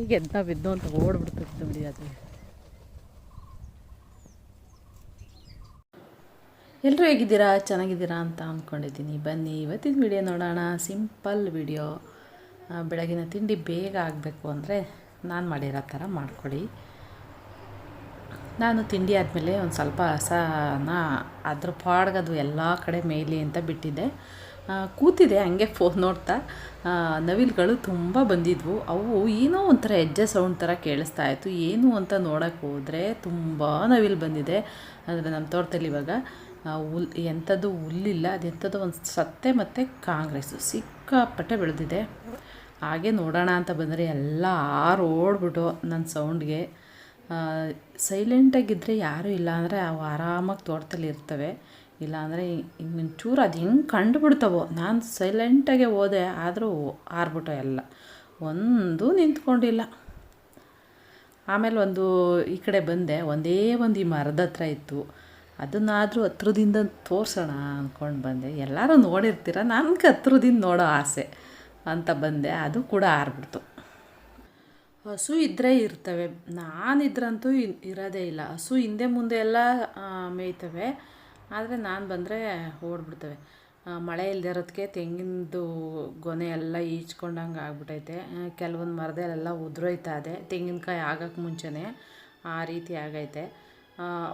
ಈಗ ಎದ್ದ ಬಿದ್ದು ಅಂತ ಓಡ್ಬಿಡ್ತಿತ್ತು ನೋಡಿ ಅದು ಎಲ್ಲರೂ ಹೇಗಿದ್ದೀರಾ? ಚೆನ್ನಾಗಿದ್ದೀರಾ ಅಂತ ಅಂದ್ಕೊಂಡಿದ್ದೀನಿ ಬನ್ನಿ, ಇವತ್ತಿನ ವಿಡಿಯೋ ನೋಡೋಣ. Simple video. ಬೆಳಗಿನ ತಿಂಡಿ ಬೇಗ ಆಗಬೇಕು ಅಂದರೆ ನಾನು ಮಾಡಿರೋ ಥರ ಮಾಡ್ಕೊಳ್ಳಿ. ನಾನು ತಿಂಡಿ ಆದಮೇಲೆ ಒಂದು ಸ್ವಲ್ಪ ಹಸನ ಅದ್ರ ಪಾಡ್ಗದು ಎಲ್ಲ ಕಡೆ ಮೇಯ್ಲಿ ಅಂತ ಬಿಟ್ಟಿದ್ದೆ. ಕೂತಿದೆ ಹಂಗೆ ಫೋನ್ ನೋಡ್ತಾ. ನವಿಲುಗಳು ತುಂಬ ಬಂದಿದ್ವು. ಅವು ಏನೋ ಒಂಥರ ಹೆಜ್ಜೆ ಸೌಂಡ್ ಥರ ಕೇಳಿಸ್ತಾ ಇತ್ತು. ಏನು ಅಂತ ನೋಡೋಕ್ಕೆ ಹೋದರೆ ತುಂಬ ನವಿಲು ಬಂದಿದೆ. ಅಂದರೆ ನಮ್ಮ ತೋಟದಲ್ಲಿ ಇವಾಗ. ಹುಲ್ ಎಂಥದ್ದು ಹುಲ್ಲಿಲ್ಲ, ಅದು ಎಂಥದ್ದು ಒಂದು ಸತ್ತೆ ಮತ್ತು ಕಾಂಗ್ರೆಸ್ಸು ಸಿಕ್ಕಾಪಟ್ಟೆ ಬೆಳೆದಿದೆ. ಹಾಗೆ ನೋಡೋಣ ಅಂತ ಬಂದರೆ ಎಲ್ಲ ಆರು ಓಡ್ಬಿಟ್ಟು ನನ್ನ ಸೌಂಡ್ಗೆ ಸೈಲೆಂಟಾಗಿದ್ದರೆ ಯಾರೂ ಇಲ್ಲ. ಅಂದರೆ ಅವು ಆರಾಮಾಗಿ ತೋಟದಲ್ಲಿ ಇರ್ತವೆ. ಇಲ್ಲಾಂದರೆ ಇನ್ನೊಂಚೂರು ಅದು ಹೆಂಗೆ ಕಂಡುಬಿಡ್ತಾವೋ. ನಾನು ಸೈಲೆಂಟಾಗೆ ಹೋದೆ, ಆದರೂ ಆರ್ಬಿಟ್ಟು ಎಲ್ಲ. ಒಂದು ನಿಂತ್ಕೊಂಡಿಲ್ಲ. ಆಮೇಲೆ ಒಂದು ಈ ಕಡೆ ಬಂದೆ, ಒಂದೇ ಒಂದು ಈ ಮರದ ಹತ್ರ ಇತ್ತು. ಅದನ್ನಾದರೂ ಹತ್ರದಿಂದ ತೋರಿಸೋಣ ಅಂದ್ಕೊಂಡು ಬಂದೆ. ಎಲ್ಲರೂ ನೋಡಿರ್ತೀರ, ನನಗೆ ಹತ್ರದಿಂದ ನೋಡೋ ಆಸೆ ಅಂತ ಬಂದೆ. ಅದು ಕೂಡ ಆರ್ಬಿಡ್ತು. ಹಸು ಇದ್ದರೆ ಇರ್ತವೆ. ನಾನಿದ್ರಂತೂ ಇರೋದೇ ಇಲ್ಲ. ಹಸು ಹಿಂದೆ ಮುಂದೆ ಎಲ್ಲ ಮೇಯ್ತವೆ. ಆದರೆ ನಾನು ಬಂದರೆ ಓಡ್ಬಿಡ್ತವೆ. ಮಳೆ ಇಲ್ಲದೆ ಇರೋದಕ್ಕೆ ತೆಂಗಿನದು ಗೊನೆ ಎಲ್ಲ ಈಜ್ಕೊಂಡಂಗೆ ಆಗ್ಬಿಟೈತೆ. ಕೆಲವೊಂದು ಮರದಲ್ಲೆಲ್ಲ ಉದುರೋಯ್ತಾ ಇದೆ. ತೆಂಗಿನಕಾಯಿ ಆಗೋಕ್ಕೆ ಮುಂಚೆನೇ ಆ ರೀತಿ ಆಗೈತೆ.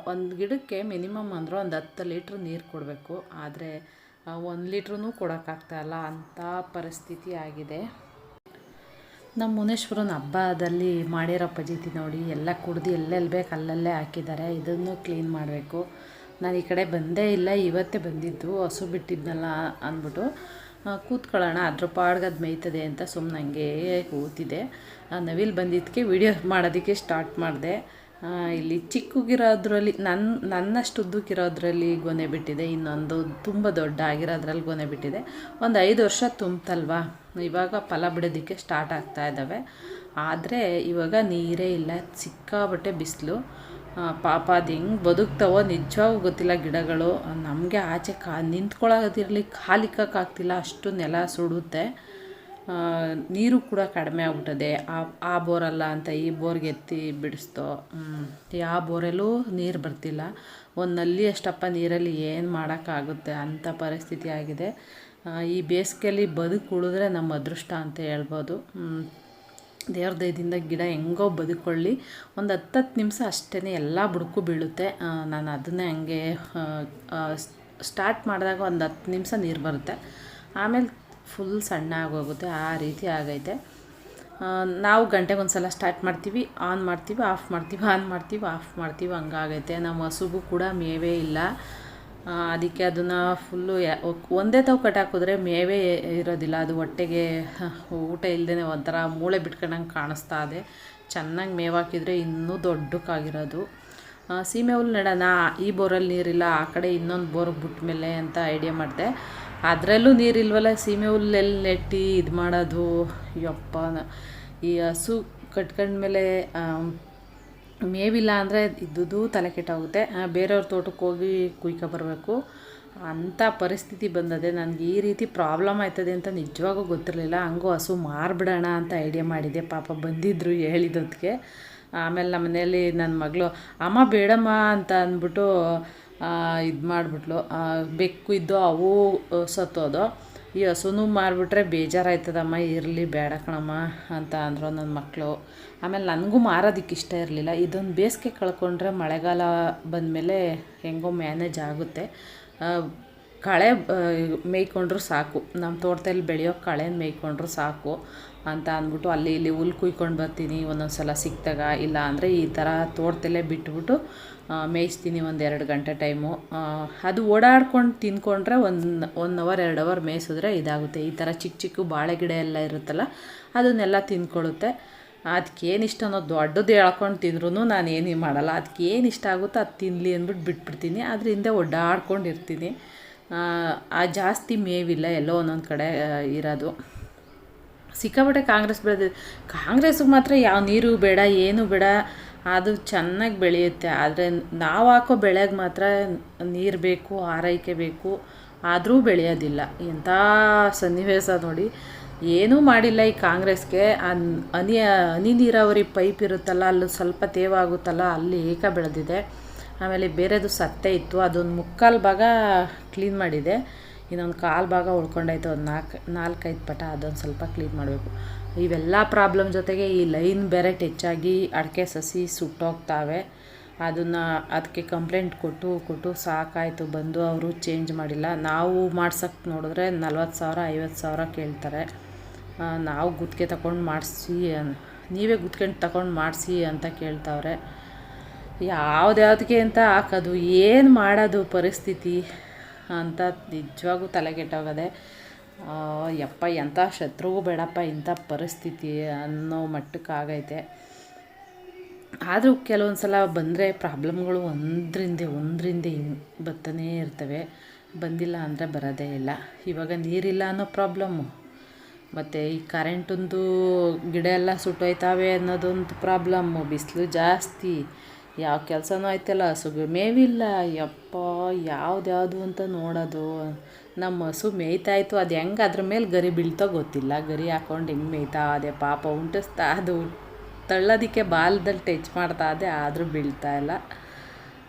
ಒಂದು ಗಿಡಕ್ಕೆ ಮಿನಿಮಮ್ ಅಂದ್ರೆ ಒಂದು ಹತ್ತು ಲೀಟ್ರ್ ನೀರು ಕೊಡಬೇಕು. ಆದರೆ ಒಂದು ಲೀಟ್ರೂ ಕೊಡೋಕ್ಕಾಗ್ತಾಯಿಲ್ಲ ಅಂಥ ಪರಿಸ್ಥಿತಿ ಆಗಿದೆ. ನಮ್ಮ ಮುನೇಶ್ವರನ ಹಬ್ಬದಲ್ಲಿ ಮಾಡಿರೋ ಪಜೀತಿ ನೋಡಿ. ಎಲ್ಲ ಕುಡ್ದು ಎಲ್ಲೆಲ್ಲಿ ಬೇಕು ಅಲ್ಲಲ್ಲೇ ಹಾಕಿದ್ದಾರೆ. ಇದನ್ನು ಕ್ಲೀನ್ ಮಾಡಬೇಕು. ನಾನು ಈ ಕಡೆ ಬಂದೇ ಇಲ್ಲ, ಇವತ್ತೇ ಬಂದಿದ್ದು, ಹಸು ಬಿಟ್ಟಿದ್ನಲ್ಲ ಅಂದ್ಬಿಟ್ಟು ಕೂತ್ಕೊಳ್ಳೋಣ, ಅದ್ರ ಪಾಡ್ಗೆ ಅದು ಮೇಯ್ತದೆ ಅಂತ ಸುಮ್ಮನೆ ಹಂಗೆ ಕೂತಿದೆ ನವಿಲ್ ಬಂದಿದ್ದಕ್ಕೆ ವಿಡಿಯೋ ಮಾಡೋದಕ್ಕೆ ಸ್ಟಾರ್ಟ್ ಮಾಡಿದೆ. ಇಲ್ಲಿ ಚಿಕ್ಕಗಿರೋದ್ರಲ್ಲಿ ನನ್ನ ನನ್ನಷ್ಟು ಉದ್ದಕ್ಕಿರೋದ್ರಲ್ಲಿ ಗೊನೆ ಬಿಟ್ಟಿದೆ, ಇನ್ನೊಂದು ತುಂಬ ದೊಡ್ಡ ಆಗಿರೋದ್ರಲ್ಲಿ ಗೊನೆ ಬಿಟ್ಟಿದೆ. ಒಂದು ಐದು ವರ್ಷ ತುಂಬ್ತಲ್ವಾ? ಇವಾಗ ಫಲ ಬಿಡೋದಕ್ಕೆ ಸ್ಟಾರ್ಟ್ ಆಗ್ತಾ ಇದ್ದಾವೆ. ಆದರೆ ಇವಾಗ ನೀರೇ ಇಲ್ಲ ಸಿಕ್ಕಾಬಟ್ಟೆ ಬಿಸಿಲು. ಪಾಪ ಅದು ಹೆಂಗೆ ಬದುಕ್ತಾವೋ ನಿಜವಾಗೂ ಗೊತ್ತಿಲ್ಲ ಗಿಡಗಳು. ನಮಗೆ ಆಚೆ ಕಾ ನಿಂತ್ಕೊಳ್ಳೋದಿರಲಿ ಕಾಲಿಕ್ಕಾಗ್ತಿಲ್ಲ ಅಷ್ಟು ನೆಲ ಸುಡುತ್ತೆ. ನೀರು ಕೂಡ ಕಡಿಮೆ ಆಗ್ಬಿಟ್ಟದೆ. ಆ ಆ ಬೋರಲ್ಲ ಅಂತ ಈ ಬೋರ್ಗೆ ಎತ್ತಿ ಬಿಡಿಸ್ತೋ. ಯಾವ ಬೋರಲ್ಲೂ ನೀರು ಬರ್ತಿಲ್ಲ. ಒಂದು ನಲ್ಲಿ ಅಷ್ಟಪ್ಪ ನೀರಲ್ಲಿ ಏನು ಮಾಡೋಕ್ಕಾಗುತ್ತೆ ಅಂಥ ಪರಿಸ್ಥಿತಿ ಆಗಿದೆ. ಈ ಬೇಸಿಗೆಯಲ್ಲಿ ಬದುಕು ಉಳಿದ್ರೆ ನಮ್ಮ ಅದೃಷ್ಟ ಅಂತ ಹೇಳ್ಬೋದು. ದೇವ್ರ ದಯದಿಂದ ಗಿಡ ಹೆಂಗೋ ಬದುಕೊಳ್ಳಿ. ಒಂದು ಹತ್ತತ್ತು ನಿಮಿಷ ಅಷ್ಟೇ ಎಲ್ಲ ಬುಡಕು ಬೀಳುತ್ತೆ. ನಾನು ಅದನ್ನೇ ಹಂಗೆ ಸ್ಟಾರ್ಟ್ ಮಾಡಿದಾಗ ಒಂದು ಹತ್ತು ನಿಮಿಷ ನೀರು ಬರುತ್ತೆ. ಆಮೇಲೆ ಫುಲ್ ಸಣ್ಣ ಆಗೋಗುತ್ತೆ. ಆ ರೀತಿ ಆಗೈತೆ. ನಾವು ಗಂಟೆಗೆ ಒಂದು ಸಲ ಸ್ಟಾರ್ಟ್ ಮಾಡ್ತೀವಿ. ಆನ್ ಮಾಡ್ತೀವಿ, ಆಫ್ ಮಾಡ್ತೀವಿ, ಆನ್ ಮಾಡ್ತೀವಿ, ಆಫ್ ಮಾಡ್ತೀವಿ, ಹಂಗಾಗೈತೆ. ನಮ್ಮ ಹಸುಗೂ ಕೂಡ ಮೇವೇ ಇಲ್ಲ. ಅದಕ್ಕೆ ಅದನ್ನು ಫುಲ್ಲು ಒಂದೇ ತಾವು ಕಟ್ಟಾಕಿದ್ರೆ ಮೇವೇ ಇರೋದಿಲ್ಲ. ಅದು ಹೊಟ್ಟೆಗೆ ಊಟ ಇಲ್ಲದೇ ಒಂಥರ ಮೂಳೆ ಬಿಟ್ಕೊಂಡಂಗೆ ಕಾಣಿಸ್ತಾ ಇದೆ. ಚೆನ್ನಾಗಿ ಮೇವು ಹಾಕಿದರೆ ಇನ್ನೂ ದೊಡ್ಡಕ್ಕಾಗಿರೋದು. ಸೀಮೆ ಹುಲ್ಲು ನೆಡೋಣ, ಈ ಬೋರಲ್ಲಿ ನೀರಿಲ್ಲ, ಆ ಕಡೆ ಇನ್ನೊಂದು ಬೋರ್ಗೆ ಬಿಟ್ಟ ಮೇಲೆ ಅಂತ ಐಡಿಯಾ ಮಾಡಿದೆ. ಅದರಲ್ಲೂ ನೀರಿಲ್ವಲ್ಲ, ಸೀಮೆ ಹುಲ್ಲೆಲ್ಲಿ ನೆಟ್ಟಿ ಇದು ಮಾಡೋದು ಯಪ್ಪ ಈ ಹಸು ಕಟ್ಕೊಂಡ್ಮೇಲೆ ಮೇವಿಲ್ಲ ಅಂದರೆ ಇದ್ದುದು ತಲೆ ಕೆಟ್ಟೋಗುತ್ತೆ. ಬೇರೆಯವ್ರ ತೋಟಕ್ಕೆ ಹೋಗಿ ಕುಯ್ಕೊ ಬರಬೇಕು. ಅಂಥ ಪರಿಸ್ಥಿತಿ ಬಂದದೆ ನನಗೆ ಈ ರೀತಿ ಪ್ರಾಬ್ಲಮ್ ಆಯ್ತದೆ ಅಂತ ನಿಜವಾಗೂ ಗೊತ್ತಿರಲಿಲ್ಲ. ಹಂಗೂ ಹಸು ಮಾರ್ಬಿಡೋಣ ಅಂತ ಐಡಿಯಾ ಮಾಡಿದೆ. ಪಾಪ ಬಂದಿದ್ದರು ಹೇಳಿದ್ದಕ್ಕೆ ಆಮೇಲೆ ನಮ್ಮ ಮನೆಯಲ್ಲಿ ನನ್ನ ಮಗಳು, ಅಮ್ಮ ಬೇಡಮ್ಮ ಅಂತ ಅಂದ್ಬಿಟ್ಟು ಇದು ಮಾಡಿಬಿಟ್ಲು ಬೆಕ್ಕು ಇದ್ದು, ಅವು ಸತ್ತೋದು? ಈ ಹಸುನೂ ಮಾರಿಬಿಟ್ರೆ ಬೇಜಾರಾಯ್ತದಮ್ಮ, ಇರಲಿ ಬೇಡ ಕಣಮ್ಮ ಅಂತ ಅಂದರು ನನ್ನ ಮಕ್ಕಳು ಆಮೇಲೆ ನನಗೂ ಮಾರೋದಕ್ಕೆ ಇಷ್ಟ ಇರಲಿಲ್ಲ. ಇದೊಂದು ಬೇಸಿಗೆ ಕಳ್ಕೊಂಡ್ರೆ ಮಳೆಗಾಲ ಬಂದಮೇಲೆ ಹೆಂಗೋ ಮ್ಯಾನೇಜ್ ಆಗುತ್ತೆ. ಕಳೆ ಮೇಯ್ಕೊಂಡ್ರೂ ಸಾಕು. ನಮ್ಮ ತೋಟದಲ್ಲಿ ಬೆಳೆಯೋ ಕಳೆನ ಮೇಯ್ಕೊಂಡ್ರು ಸಾಕು ಅಂತ ಅಂದ್ಬಿಟ್ಟು ಅಲ್ಲಿ ಇಲ್ಲಿ ಹುಲ್ ಕುಯ್ಕೊಂಡು ಬರ್ತೀನಿ ಒಂದೊಂದು ಸಲ ಸಿಕ್ತಾಗ ಇಲ್ಲ ಅಂದರೆ ಈ ಥರ ತೋಟದಲ್ಲೇ ಬಿಟ್ಬಿಟ್ಟು ಮೇಯಿಸ್ತೀನಿ ಒಂದು ಎರಡು ಗಂಟೆ ಟೈಮು. ಅದು ಓಡಾಡ್ಕೊಂಡು ತಿನ್ಕೊಂಡ್ರೆ ಒಂದು ಒನ್ ಅವರ್, ಎರಡು ಅವರ್ ಮೇಯಿಸಿದ್ರೆ ಇದಾಗುತ್ತೆ. ಈ ಥರ ಚಿಕ್ಕ ಚಿಕ್ಕ ಬಾಳೆ ಗಿಡ ಎಲ್ಲ ಇರುತ್ತಲ್ಲ, ಅದನ್ನೆಲ್ಲ ತಿನ್ಕೊಳ್ಳುತ್ತೆ. ಅದಕ್ಕೇನು ಇಷ್ಟ ಅನ್ನೋದು ದೊಡ್ಡದು ಹೇಳ್ಕೊಂಡು ತಿಂದ್ರೂ ನಾನು ಏನೂ ಮಾಡಲ್ಲ. ಅದಕ್ಕೆ ಏನು ಇಷ್ಟ ಆಗುತ್ತೋ ಅದು ತಿನ್ನಲಿ ಅಂದ್ಬಿಟ್ಟು ಬಿಟ್ಬಿಡ್ತೀನಿ. ಅದರಿಂದ ಒಡ್ಡಾಡ್ಕೊಂಡಿರ್ತೀನಿ ಆ, ಜಾಸ್ತಿ ಮೇವಿಲ್ಲ ಎಲ್ಲೋ ಒಂದೊಂದು ಕಡೆ ಇರೋದು. ಸಿಕ್ಕಾಪಟ್ಟೆ ಕಾಂಗ್ರೆಸ್ ಬೆಳೆದಿದೆ. ಕಾಂಗ್ರೆಸ್ಗೆ ಮಾತ್ರ ಯಾವ ನೀರು ಬೇಡ ಏನು ಬೇಡ ಅದು ಚೆನ್ನಾಗಿ ಬೆಳೆಯುತ್ತೆ. ಆದರೆ ನಾವು ಹಾಕೋ ಬೆಳೆಗೆ ಮಾತ್ರ ನೀರು ಬೇಕು ಆರೈಕೆ ಬೇಕು ಆದರೂ ಬೆಳೆಯೋದಿಲ್ಲ. ಎಂಥ ಸನ್ನಿವೇಶ ನೋಡಿ. ಏನೂ ಮಾಡಿಲ್ಲ ಈ ಕಾಂಗ್ರೆಸ್ಗೆ. ಅನ್ ಹನಿ ಹನಿ ನೀರಾವರಿ ಪೈಪ್ ಇರುತ್ತಲ್ಲ ಅಲ್ಲಿ ಸ್ವಲ್ಪ ತೇವಾಗುತ್ತಲ್ಲ ಅಲ್ಲಿ ಏಕ ಬೆಳೆದಿದೆ. ಆಮೇಲೆ ಬೇರೆದು ಸತ್ತೆ ಇತ್ತು, ಅದೊಂದು ಮುಕ್ಕಾಲು ಭಾಗ ಕ್ಲೀನ್ ಮಾಡಿದೆ. ಇನ್ನೊಂದು ಕಾಲು ಭಾಗ ಉಳ್ಕೊಂಡಾಯ್ತು ಒಂದು ನಾಲ್ಕು, ನಾಲ್ಕೈದು ಪಟ, ಅದೊಂದು ಸ್ವಲ್ಪ ಕ್ಲೀನ್ ಮಾಡಬೇಕು. ಇವೆಲ್ಲ ಪ್ರಾಬ್ಲಮ್ ಜೊತೆಗೆ ಈ ಲೈನ್ ಬೇರೆ ಟೆಚ್ಚಾಗಿ ಅಡಿಕೆ ಸಸಿ ಸುಟ್ಟೋಗ್ತಾವೆ. ಅದನ್ನು ಅದಕ್ಕೆ ಕಂಪ್ಲೇಂಟ್ ಕೊಟ್ಟು ಕೊಟ್ಟು ಸಾಕಾಯಿತು, ಬಂದು ಅವರು ಚೇಂಜ್ ಮಾಡಿಲ್ಲ. ನಾವು ಮಾಡ್ಸೋಕ್ಕೆ ನೋಡಿದ್ರೆ ನಲ್ವತ್ತು ಸಾವಿರ, ಐವತ್ತು ಸಾವಿರ ಕೇಳ್ತಾರೆ. ನಾವು ಗುತ್ತಿಗೆ ತಗೊಂಡು ಮಾಡಿಸಿ, ನೀವೇ ಗುತ್ಕೊಂಡು ತಗೊಂಡು ಮಾಡಿಸಿ ಅಂತ ಕೇಳ್ತಾವ್ರೆ. ಯಾವ್ದ್ಯಾವ್ದಕ್ಕೆ ಅಂತ ಹಾಕೋದು, ಏನು ಮಾಡೋದು ಪರಿಸ್ಥಿತಿ ಅಂತ ನಿಜವಾಗೂ ತಲೆಗೆಟ್ಟೋಗದೆ ಕೆಟ್ಟೋಗದೆ ಯಪ್ಪ ಎಂಥ ಶತ್ರುವು ಬೇಡಪ್ಪ ಇಂಥ ಪರಿಸ್ಥಿತಿ ಅನ್ನೋ ಮಟ್ಟಕ್ಕಾಗೈತೆ ಆದರೂ ಕೆಲವೊಂದು ಸಲ ಬಂದರೆ ಪ್ರಾಬ್ಲಮ್ಗಳು ಒಂದರಿಂದ ಒಂದರಿಂದ ಹಿಂಗೆ ಬರ್ತಾನೇ ಇರ್ತವೆ. ಬಂದಿಲ್ಲ ಅಂದರೆ ಬರೋದೇ ಇಲ್ಲ. ಇವಾಗ ನೀರಿಲ್ಲ ಅನ್ನೋ ಪ್ರಾಬ್ಲಮ್ಮು. ಮತ್ತು ಈ ಕರೆಂಟೊಂದು ಗಿಡ ಎಲ್ಲ ಸುಟ್ಟೋಯ್ತಾವೆ ಅನ್ನೋದೊಂದು ಪ್ರಾಬ್ಲಮ್ಮು. ಬಿಸಿಲು ಜಾಸ್ತಿ. ಯಾವ ಕೆಲಸನೂ ಆಯ್ತಲ್ಲ, ಹಸುಗೆ ಮೇವಿಲ್ಲ. ಯಪ್ಪ, ಯಾವ್ದ್ಯಾವುದು ಅಂತ ನೋಡೋದು. ನಮ್ಮ ಹಸು ಮೇಯ್ತಾಯಿತ್ತು ಅದು ಹೆಂಗೆ ಅದ್ರ ಮೇಲೆ ಗರಿ ಬೀಳ್ತೋ ಗೊತ್ತಿಲ್ಲ. ಗರಿ ಹಾಕೊಂಡು ಹೆಂಗೆ ಮೇಯ್ತಾ ಅದೇ ಪಾಪ ಉಂಟಿಸ್ತಾ ಅದು. ತಳ್ಳೋದಕ್ಕೆ ಬಾಲದಲ್ಲಿ ಟಚ್ ಮಾಡ್ತಾ ಇದೆ, ಆದರೂ ಬೀಳ್ತಾ ಇಲ್ಲ.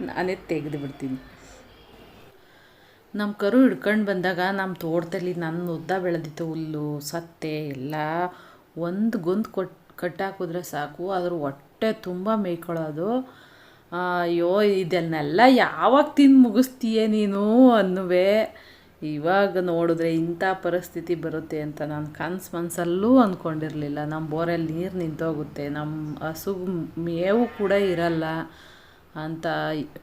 ನಾನೇ ತೆಗೆದು ಬಿಡ್ತೀನಿ. ನಮ್ಮ ಕರು ಹಿಡ್ಕೊಂಡು ಬಂದಾಗ ನಮ್ಮ ತೋಟದಲ್ಲಿ ನನ್ನ ಉದ್ದ ಬೆಳೆದಿತ್ತು ಹುಲ್ಲು, ಸತ್ತೆ, ಎಲ್ಲ. ಒಂದು ಗೊಂದು ಕೊಟ್ಟು ಕಟ್ಟಾಕಿದ್ರೆ ಸಾಕು. ಅದ್ರ ಹೊಟ್ಟೆ ತುಂಬ ಮೇಯ್ಕೊಳ್ಳೋದು. ಅಯ್ಯೋ, ಇದನ್ನೆಲ್ಲ ಯಾವಾಗ ತಿಂದು ಮುಗಿಸ್ತೀಯ ನೀನು ಅನ್ನುವೆ. ಇವಾಗ ನೋಡಿದ್ರೆ ಇಂಥ ಪರಿಸ್ಥಿತಿ ಬರುತ್ತೆ ಅಂತ ನಾನು ಕನ್ಸು ಮನಸಲ್ಲೂ ಅಂದ್ಕೊಂಡಿರಲಿಲ್ಲ ನಮ್ಮ ಬೋರಲ್ಲಿ ನೀರು ನಿಂತೋಗುತ್ತೆ ನಮ್ಮ ಹಸು ಮೇವು ಕೂಡ ಇರಲ್ಲ ಅಂತ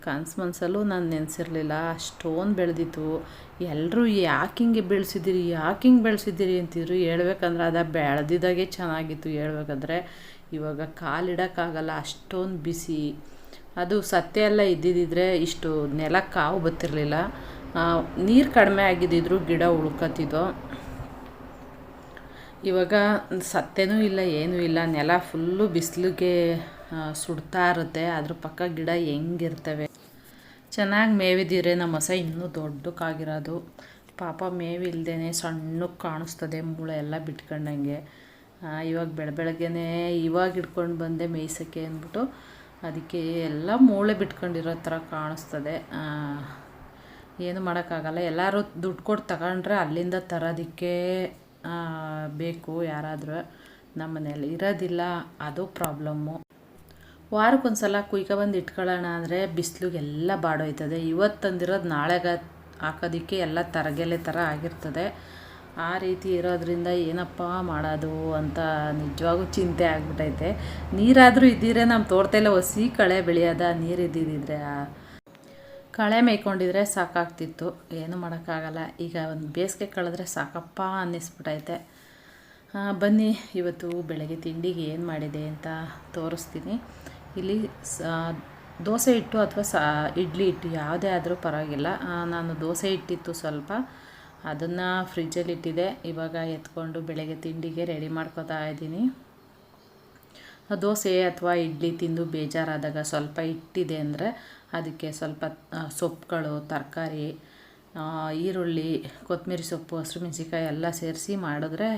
ಕನ್ಸು ಮನಸ್ಸಲ್ಲೂ ನಾನು ನೆನೆಸಿರಲಿಲ್ಲ. ಅಷ್ಟೊಂದು ಬೆಳೆದಿತ್ತು. ಎಲ್ಲರೂ ಯಾಕೆ ಹಿಂಗೆ ಬೆಳೆಸಿದ್ದೀರಿ ಯಾಕೆ ಹಿಂಗೆ ಬೆಳೆಸಿದ್ದೀರಿ ಅಂತಿದ್ರು ಹೇಳ್ಬೇಕಂದ್ರೆ ಅದು ಬೆಳೆದಿದ್ದಾಗೆ ಚೆನ್ನಾಗಿತ್ತು ಹೇಳ್ಬೇಕಂದ್ರೆ ಇವಾಗ ಕಾಲಿಡೋಕ್ಕಾಗಲ್ಲ ಅಷ್ಟೊಂದು ಬಿಸಿ. ಅದು ಸತ್ಯ ಎಲ್ಲ ಇದ್ದಿದ್ದಿದ್ರೆ ಇಷ್ಟು ನೆಲ ಕಾವು ಬತ್ತಿರಲಿಲ್ಲ ನೀರು ಕಡಿಮೆ ಆಗಿದ್ದಿದ್ರು ಗಿಡ ಉಳ್ಕೊತಿದ್ವು ಇವಾಗ ಸತ್ತೆನೂ ಇಲ್ಲ, ಏನೂ ಇಲ್ಲ. ನೆಲ ಫುಲ್ಲು ಬಿಸಿಲಿಗೆ ಸುಡ್ತಾ ಇರುತ್ತೆ. ಅದ್ರ ಪಕ್ಕ ಗಿಡ ಹೆಂಗಿರ್ತವೆ? ಚೆನ್ನಾಗಿ ಮೇವಿದ್ದೀರೆ. ನಮ್ಮ ಹೊಸ ಇನ್ನೂ ದೊಡ್ಡಕ್ಕಾಗಿರೋದು. ಪಾಪ ಮೇವಿಲ್ದೇ ಸಣ್ಣಕ್ಕೆ ಕಾಣಿಸ್ತದೆ ಮೂಳೆ ಎಲ್ಲ ಬಿಟ್ಕೊಂಡಂಗೆ. ಇವಾಗ ಬೆಳ ಇವಾಗ ಹಿಡ್ಕೊಂಡು ಬಂದೆ ಮೇಯ್ಸೋಕ್ಕೆ ಅಂದ್ಬಿಟ್ಟು ಅದಕ್ಕೆ ಎಲ್ಲ ಮೂಳೆ ಬಿಟ್ಕೊಂಡಿರೋ ಥರ ಕಾಣಿಸ್ತದೆ. ಏನು ಮಾಡೋಕ್ಕಾಗಲ್ಲ. ಎಲ್ಲರೂ ದುಡ್ಡು ಕೊಟ್ಟು ತಗೊಂಡ್ರೆ ಅಲ್ಲಿಂದ ತರೋದಕ್ಕೆ ಬೇಕು ಯಾರಾದರೂ. ನಮ್ಮ ಮನೇಲಿ ಇರೋದಿಲ್ಲ, ಅದು ಪ್ರಾಬ್ಲಮ್ಮು. ವಾರಕ್ಕೊಂದು ಸಲ ಕುಯ್ಕೊಬಂದು ಇಟ್ಕೊಳ್ಳೋಣ ಅಂದರೆ ಬಿಸಿಲಿಗೆಲ್ಲ ಬಾಡೋಯ್ತದೆ. ಇವತ್ತು ತಂದಿರೋದು ನಾಳೆಗೆ ಹಾಕೋದಕ್ಕೆ ಎಲ್ಲ ತರಗೆಲೆ ಥರ ಆಗಿರ್ತದೆ. ಆ ರೀತಿ ಇರೋದ್ರಿಂದ ಏನಪ್ಪ ಮಾಡೋದು ಅಂತ ನಿಜವಾಗೂ ಚಿಂತೆ ಆಗ್ಬಿಟ್ಟೈತೆ ನೀರಾದರೂ ಇದ್ದಿದ್ರೆ ನಮ್ಮ ತೋಟದಲ್ಲೇ ಹೊಸಿ ಕಳೆ ಬೆಳೆಯೋದ ನೀರು ಇದ್ದಿದ್ದರೆ ಕಳೆ ಮೇಯ್ಕೊಂಡಿದ್ರೆ ಸಾಕಾಗ್ತಿತ್ತು. ಏನು ಮಾಡೋಕ್ಕಾಗಲ್ಲ. ಈಗ ಒಂದು ಬೇಸಿಗೆ ಕಳೆದ್ರೆ ಸಾಕಪ್ಪ ಅನ್ನಿಸ್ಬಿಟ್ಟೈತೆ ಬನ್ನಿ, ಇವತ್ತು ಬೆಳಗ್ಗೆ ತಿಂಡಿಗೆ ಏನು ಮಾಡಿದೆ ಅಂತ ತೋರಿಸ್ತೀನಿ. ಇಲ್ಲಿ ದೋಸೆ ಹಿಟ್ಟು ಅಥವಾ ಸಾ, ಇಡ್ಲಿ ಹಿಟ್ಟು ಯಾವುದೇ ಆದರೂ ಪರವಾಗಿಲ್ಲ. ನಾನು ದೋಸೆ ಹಿಟ್ಟಿತ್ತು ಸ್ವಲ್ಪ. ಅದನ್ನು ಫ್ರಿಜ್ಜಲ್ಲಿ ಇಟ್ಟಿದೆ. ಇವಾಗ ಎತ್ಕೊಂಡು ಬೆಳಗ್ಗೆ ತಿಂಡಿಗೆ ರೆಡಿ ಮಾಡ್ಕೋತಾ ಇದ್ದೀನಿ. ದೋಸೆ ಅಥವಾ ಇಡ್ಲಿ ತಿಂದು ಬೇಜಾರಾದಾಗ ಸ್ವಲ್ಪ ಇಟ್ಟಿದೆ ಅಂದರೆ ಅದಕ್ಕೆ ಸ್ವಲ್ಪ ಸೊಪ್ಪುಗಳು ತರಕಾರಿ ಈರುಳ್ಳಿ ಕೊತ್ತಂಬರಿ ಸೊಪ್ಪು ಹಸಿಮೆಣ್ಸಿಕಾಯಿ ಎಲ್ಲ ಸೇರಿಸಿ ಮಾಡಿದ್ರೆ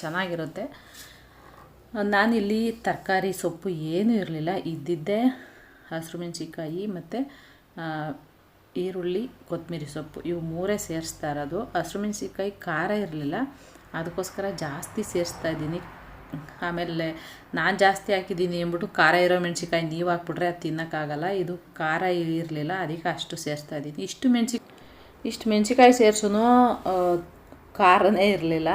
ಚೆನ್ನಾಗಿರುತ್ತೆ. ನಾನಿಲ್ಲಿ ತರಕಾರಿ ಸೊಪ್ಪು ಏನೂ ಇರಲಿಲ್ಲ. ಇದ್ದಿದ್ದೇ ಹಸಿರು ಮೆಣಸಿಕಾಯಿ ಮತ್ತು ಈರುಳ್ಳಿ, ಕೊತ್ತಂಬರಿ ಸೊಪ್ಪು ಇವು ಮೂರೇ ಸೇರಿಸ್ತಾ ಇರೋದು. ಹಸಿರು ಮೆಣಸಿಕಾಯಿ ಖಾರ ಇರಲಿಲ್ಲ. ಅದಕ್ಕೋಸ್ಕರ ಜಾಸ್ತಿ ಸೇರಿಸ್ತಾ ಇದ್ದೀನಿ. ಆಮೇಲೆ ನಾನು ಜಾಸ್ತಿ ಹಾಕಿದ್ದೀನಿ ಅಂದ್ಬಿಟ್ಟು ಖಾರ ಇರೋ ಮೆಣಸಿಕಾಯಿ ನೀವು ಹಾಕ್ಬಿಟ್ರೆ ಅದು ತಿನ್ನೋಕ್ಕಾಗಲ್ಲ. ಇದು ಖಾರ ಇರಲಿಲ್ಲ ಅದಕ್ಕೆ ಅಷ್ಟು ಸೇರಿಸ್ತಾ ಇದ್ದೀನಿ. ಇಷ್ಟು ಮೆಣಸಿ, ಇಷ್ಟು ಮೆಣಸಿಕಾಯಿ ಸೇರಿಸೂ ಖಾರನೇ ಇರಲಿಲ್ಲ.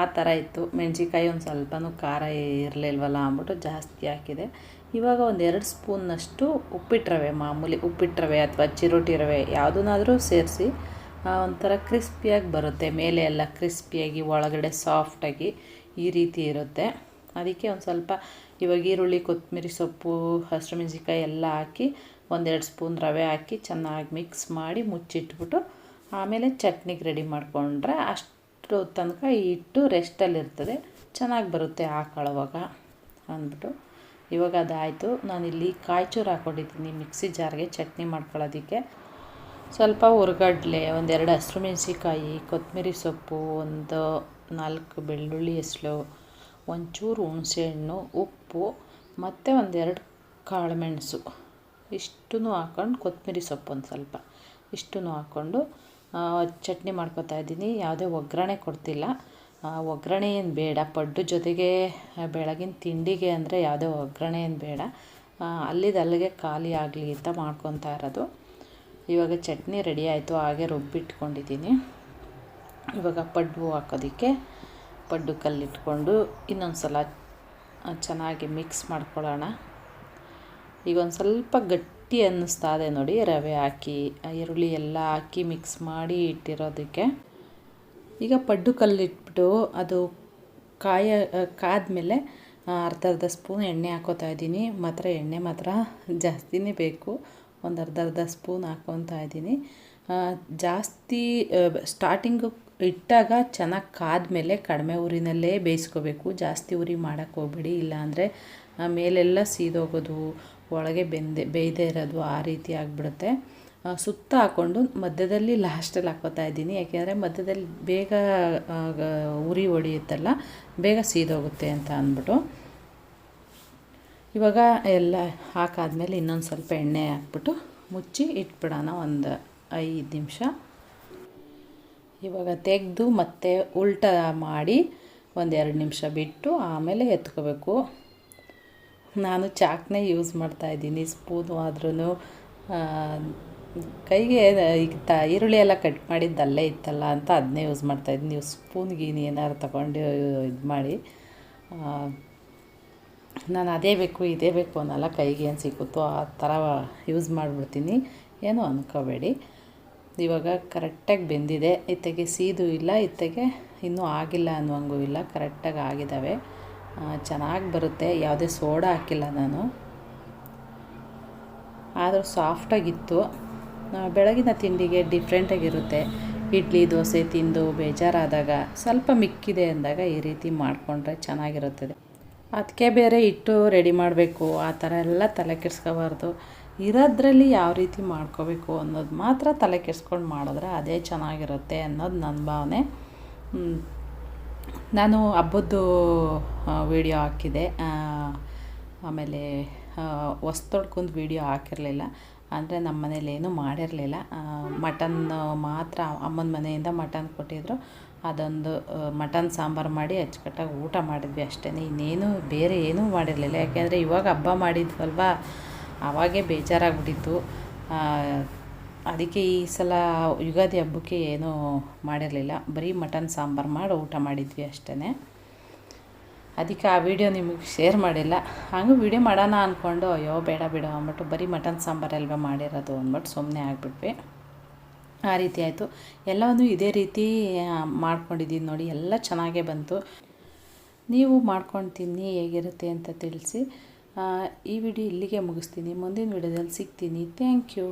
ಆ ಥರ ಇತ್ತು. ಮೆಣಸಿಕಾಯಿ ಒಂದು ಸ್ವಲ್ಪನೂ ಖಾರ ಇರಲಿಲ್ವಲ್ಲ ಅಂದ್ಬಿಟ್ಟು ಜಾಸ್ತಿ ಹಾಕಿದೆ. ಇವಾಗ ಒಂದು ಎರಡು ಸ್ಪೂನ್ನಷ್ಟು ಉಪ್ಪಿಟ್ಟು ರವೆ, ಮಾಮೂಲಿ ಉಪ್ಪಿಟ್ಟು ರವೆ ಅಥವಾ ಚಿರೋಟಿ ರವೆ ಯಾವುದನ್ನಾದರೂ ಸೇರಿಸಿ ಒಂಥರ ಕ್ರಿಸ್ಪಿಯಾಗಿ ಬರುತ್ತೆ. ಮೇಲೆ ಎಲ್ಲ ಕ್ರಿಸ್ಪಿಯಾಗಿ, ಒಳಗಡೆ ಸಾಫ್ಟಾಗಿ ಈ ರೀತಿ ಇರುತ್ತೆ. ಅದಕ್ಕೆ ಒಂದು ಸ್ವಲ್ಪ ಇವಾಗ ಈರುಳ್ಳಿ, ಕೊತ್ತಂಬರಿ ಸೊಪ್ಪು, ಹಸಿರು ಮೆಣಸಿಕಾಯಿ ಎಲ್ಲ ಹಾಕಿ ಒಂದೆರಡು ಸ್ಪೂನ್ ರವೆ ಹಾಕಿ ಚೆನ್ನಾಗಿ ಮಿಕ್ಸ್ ಮಾಡಿ ಮುಚ್ಚಿಟ್ಬಿಟ್ಟು ಆಮೇಲೆ ಚಟ್ನಿಗೆ ರೆಡಿ ಮಾಡಿಕೊಂಡ್ರೆ ಅಷ್ಟು ತನಕ ಈ ಹಿಟ್ಟು ರೆಸ್ಟಲ್ಲಿರ್ತದೆ ಚೆನ್ನಾಗಿ ಬರುತ್ತೆ ಹಾಕೊಳ್ಳೋವಾಗ ಅಂದ್ಬಿಟ್ಟು. ಇವಾಗ ಅದಾಯಿತು. ನಾನಿಲ್ಲಿ ಕಾಯಿಚೂರು ಹಾಕ್ಕೊಂಡಿದ್ದೀನಿ ಮಿಕ್ಸಿ ಜಾರ್ಗೆ ಚಟ್ನಿ ಮಾಡ್ಕೊಳ್ಳೋದಕ್ಕೆ. ಸ್ವಲ್ಪ ಹುರ್ಗಡ್ಲೆ, ಒಂದೆರಡು ಹಸಿರು ಮೆಣಸಿಕಾಯಿ ಕೊತ್ತಂಬರಿ ಸೊಪ್ಪು, ಒಂದು ನಾಲ್ಕು ಬೆಳ್ಳುಳ್ಳಿ ಹೆಸಳು, ಒಂಚೂರು ಹುಣಸೆಹಣ್ಣು, ಉಪ್ಪು, ಮತ್ತು ಒಂದೆರಡು ಕಾಳುಮೆಣಸು. ಇಷ್ಟೂ ಹಾಕ್ಕೊಂಡು ಕೊತ್ತಂಬರಿ ಸೊಪ್ಪು ಒಂದು ಸ್ವಲ್ಪ. ಇಷ್ಟೂ ಹಾಕ್ಕೊಂಡು ಚಟ್ನಿ ಮಾಡ್ಕೊತಾ ಇದ್ದೀನಿ. ಯಾವುದೇ ಒಗ್ಗರಣೆ ಕೊಡ್ತಿಲ್ಲ. ಒಗ್ಗರಣೆ ಏನು ಬೇಡ. ಪಡ್ಡು ಜೊತೆಗೆ ಬೆಳಗಿನ ತಿಂಡಿಗೆ ಅಂದರೆ ಯಾವುದೇ ಒಗ್ಗರಣೆ ಏನು ಬೇಡ. ಅಲ್ಲಿದಲ್ಲಿಗೆ ಖಾಲಿ ಆಗಲಿ ಅಂತ ಮಾಡ್ಕೊತಾ ಇರೋದು. ಇವಾಗ ಚಟ್ನಿ ರೆಡಿ ಆಯಿತು. ಹಾಗೆ ರುಬ್ಬಿಟ್ಕೊಂಡಿದ್ದೀನಿ. ಇವಾಗ ಪಡ್ಡು ಹಾಕೋದಕ್ಕೆ ಪಡ್ಡು ಕಲ್ಲಿಟ್ಕೊಂಡು ಇನ್ನೊಂದು ಸಲ ಚೆನ್ನಾಗಿ ಮಿಕ್ಸ್ ಮಾಡ್ಕೊಳ್ಳೋಣ. ಈಗ ಒಂದು ಸ್ವಲ್ಪ ಗಟ್ಟಿ ಅನ್ನಿಸ್ತಾ ಇದೆ ನೋಡಿ, ರವೆ ಹಾಕಿ ಈರುಳ್ಳಿ ಎಲ್ಲ ಹಾಕಿ ಮಿಕ್ಸ್ ಮಾಡಿ ಇಟ್ಟಿರೋದಕ್ಕೆ. ಈಗ ಪಡ್ಡು ಕಲ್ಲಿಟ್ಬಿಟ್ಟು ಅದು ಕಾಯ ಕಾದ್ಮೇಲೆ ಅರ್ಧ ಅರ್ಧ ಸ್ಪೂನ್ ಎಣ್ಣೆ ಹಾಕೋತಾ ಇದ್ದೀನಿ. ಮಾತ್ರ ಎಣ್ಣೆ ಮಾತ್ರ ಜಾಸ್ತಿನೇ ಬೇಕು. ಒಂದು ಅರ್ಧ ಅರ್ಧ ಸ್ಪೂನ್ ಹಾಕೊತಾ ಇದ್ದೀನಿ. ಜಾಸ್ತಿ ಸ್ಟಾರ್ಟಿಂಗು ಇಟ್ಟಾಗ ಚೆನ್ನಾಗಿ ಕಾದ್ಮೇಲೆ ಕಡಿಮೆ ಉರಿನಲ್ಲೇ ಬೇಯಿಸ್ಕೋಬೇಕು. ಜಾಸ್ತಿ ಉರಿ ಮಾಡೋಕ್ಕೆ ಹೋಗ್ಬೇಡಿ. ಇಲ್ಲಾಂದರೆ ಮೇಲೆಲ್ಲ ಸೀದೋಗೋದು. ಒಳಗೆ ಬೆಂದೆ, ಬೇಯದೇ ಇರೋದು ಆ ರೀತಿ ಆಗಿಬಿಡುತ್ತೆ. ಸುತ್ತ ಹಾಕ್ಕೊಂಡು ಮಧ್ಯದಲ್ಲಿ ಲಾಸ್ಟಲ್ಲಿ ಹಾಕ್ಕೋತಾ ಇದ್ದೀನಿ. ಯಾಕೆಂದರೆ ಮಧ್ಯದಲ್ಲಿ ಬೇಗ ಉರಿ ಹೊಡೆಯುತ್ತಲ್ಲ ಬೇಗ ಸೀದೋಗುತ್ತೆ ಅಂತ ಅಂದ್ಬಿಟ್ಟು. ಇವಾಗ ಎಲ್ಲ ಹಾಕಾದ್ಮೇಲೆ ಇನ್ನೊಂದು ಸ್ವಲ್ಪ ಎಣ್ಣೆ ಹಾಕ್ಬಿಟ್ಟು ಮುಚ್ಚಿ ಇಟ್ಬಿಡೋಣ ಒಂದು ಐದು ನಿಮಿಷ. ಇವಾಗ ತೆಗೆದು ಮತ್ತೆ ಉಲ್ಟ ಮಾಡಿ ಒಂದೆರಡು ನಿಮಿಷ ಬಿಟ್ಟು ಆಮೇಲೆ ಎತ್ಕೋಬೇಕು. ನಾನು ಚಾಕ್ನೇ ಯೂಸ್ ಮಾಡ್ತಾ ಇದ್ದೀನಿ, ಸ್ಪೂನು ಆದ್ರೂ ಕೈಗೆ, ಈಗ ತ, ಈರುಳ್ಳಿ ಎಲ್ಲ ಕಟ್ ಮಾಡಿದ್ದು ಅಲ್ಲೇ ಇತ್ತಲ್ಲ ಅಂತ ಅದನ್ನೇ ಯೂಸ್ ಮಾಡ್ತಾಯಿದ್ದೀನಿ ನೀವು ಸ್ಪೂನ್, ಗೀನ್ ಏನಾದ್ರು ತಗೊಂಡು ಇದು ಮಾಡಿ. ನಾನು ಅದೇ ಬೇಕು, ಇದೇ ಬೇಕು ಅನ್ನೋಲ್ಲ ಕೈಗೆ ಏನು ಸಿಗುತ್ತೋ ಆ ಥರ ಯೂಸ್ ಮಾಡಿಬಿಡ್ತೀನಿ. ಏನೂ ಅಂದ್ಕೋಬೇಡಿ ಇವಾಗ ಕರೆಕ್ಟಾಗಿ ಬೆಂದಿದೆ. ಇತ್ತೆಗೆ ಸೀದು ಇಲ್ಲ, ಇತ್ತಗೆ ಇನ್ನೂ ಆಗಿಲ್ಲ ಅನ್ನುವಂಗೂ ಇಲ್ಲ. ಕರೆಕ್ಟಾಗಿ ಆಗಿದ್ದಾವೆ. ಚೆನ್ನಾಗಿ ಬರುತ್ತೆ. ಯಾವುದೇ ಸೋಡಾ ಹಾಕಿಲ್ಲ ನಾನು. ಆದರೂ ಸಾಫ್ಟಾಗಿತ್ತು ಬೆಳಗಿನ ತಿಂಡಿಗೆ ಡಿಫ್ರೆಂಟಾಗಿರುತ್ತೆ ಇಡ್ಲಿ, ದೋಸೆ ತಿಂದು ಬೇಜಾರಾದಾಗ, ಸ್ವಲ್ಪ ಮಿಕ್ಕಿದೆ ಅಂದಾಗ ಈ ರೀತಿ ಮಾಡಿಕೊಂಡ್ರೆ ಚೆನ್ನಾಗಿರುತ್ತದೆ. ಅದಕ್ಕೆ ಬೇರೆ ಇಟ್ಟು ರೆಡಿ ಮಾಡಬೇಕು. ಆ ಥರ ಎಲ್ಲ ತಲೆ ಕೆಡ್ಸ್ಕೋಬಾರ್ದು. ಇರೋದ್ರಲ್ಲಿ ಯಾವ ರೀತಿ ಮಾಡ್ಕೋಬೇಕು ಅನ್ನೋದು ಮಾತ್ರ ತಲೆ ಕೆಡ್ಸ್ಕೊಂಡು ಮಾಡಿದ್ರೆ ಅದೇ ಚೆನ್ನಾಗಿರುತ್ತೆ ಅನ್ನೋದು ನನ್ನ ಭಾವನೆ. ನಾನು ಹಬ್ಬದ್ದು ವೀಡಿಯೋ ಹಾಕಿದೆ. ಆಮೇಲೆ ಹೊಸ್ತೊಡ್ಕೊಂದು ವೀಡಿಯೋ ಹಾಕಿರಲಿಲ್ಲ. ಅಂದರೆ ನಮ್ಮ ಮನೇಲಿ ಏನೂ ಮಾಡಿರಲಿಲ್ಲ. ಮಟನ್ ಮಾತ್ರ ಅಮ್ಮನ ಮನೆಯಿಂದ ಮಟನ್ ಕೊಟ್ಟಿದ್ದರು ಅದೊಂದು ಮಟನ್ ಸಾಂಬಾರು ಮಾಡಿ ಅಚ್ಚುಕಟ್ಟಾಗಿ ಊಟ ಮಾಡಿದ್ವಿ ಅಷ್ಟೇ ಇನ್ನೇನು ಬೇರೆ ಏನೂ ಮಾಡಿರಲಿಲ್ಲ. ಯಾಕೆಂದರೆ ಇವಾಗ ಹಬ್ಬ ಮಾಡಿದ್ವಲ್ವ? ಆವಾಗೇ ಬೇಜಾರಾಗ್ಬಿಟ್ಟಿತ್ತು. ಅದಕ್ಕೆ ಈ ಸಲ ಯುಗಾದಿ ಹಬ್ಬಕ್ಕೆ ಏನೂ ಮಾಡಿರಲಿಲ್ಲ. ಬರೀ ಮಟನ್, ಸಾಂಬಾರು ಮಾಡಿ, ಊಟ ಮಾಡಿದ್ವಿ ಅಷ್ಟೇ ಅದಕ್ಕೆ ಆ ವಿಡಿಯೋ ನಿಮಗೆ ಶೇರ್ ಮಾಡಿಲ್ಲ. ಹಂಗೆ ವಿಡಿಯೋ ಮಾಡೋಣ ಅಂದ್ಕೊಂಡು ಅಯ್ಯೋ, ಬೇಡ, ಬಿಡು ಅಂದ್ಬಿಟ್ಟು ಬರೀ ಮಟನ್ ಸಾಂಬಾರಲ್ವೇ ಮಾಡಿರೋದು ಅಂದ್ಬಿಟ್ಟು ಸುಮ್ಮನೆ ಆಗಿಬಿಟ್ವಿ. ಆ ರೀತಿ ಆಯಿತು. ಎಲ್ಲವನ್ನೂ ಇದೇ ರೀತಿ ಮಾಡ್ಕೊಂಡಿದ್ದೀನಿ ನೋಡಿ, ಎಲ್ಲ ಚೆನ್ನಾಗೇ ಬಂತು. ನೀವು ಮಾಡ್ಕೊಂಡು ತಿನ್ನಿ ಹೇಗಿರುತ್ತೆ ಅಂತ ತಿಳಿಸಿ. ಈ ವಿಡಿಯೋ ಇಲ್ಲಿಗೆ ಮುಗಿಸ್ತೀನಿ. ಮುಂದಿನ ವಿಡಿಯೋದಲ್ಲಿ ಸಿಗ್ತೀನಿ. Thank you